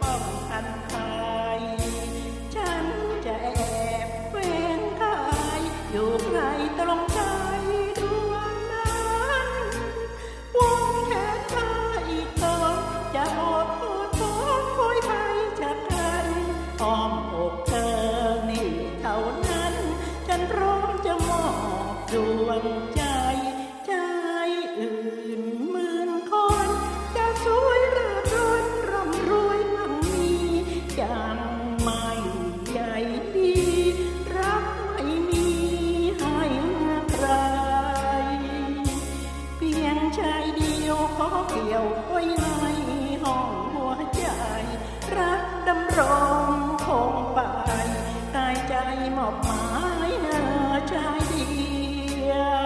ป้ทันใครฉันจะแอบเว้นกายอยู่ใครตรงใจดวงนั้นวงแขนมาอีกตจะอดอดทนคอยใคจากใคอ้อมอกเธอนเท่านั้น ฉันร้อมจะมอบดวงใจียวไว้ในห้องหัวใจ รักดำรงคงไปตายใจมอบหมายหาชายเดียว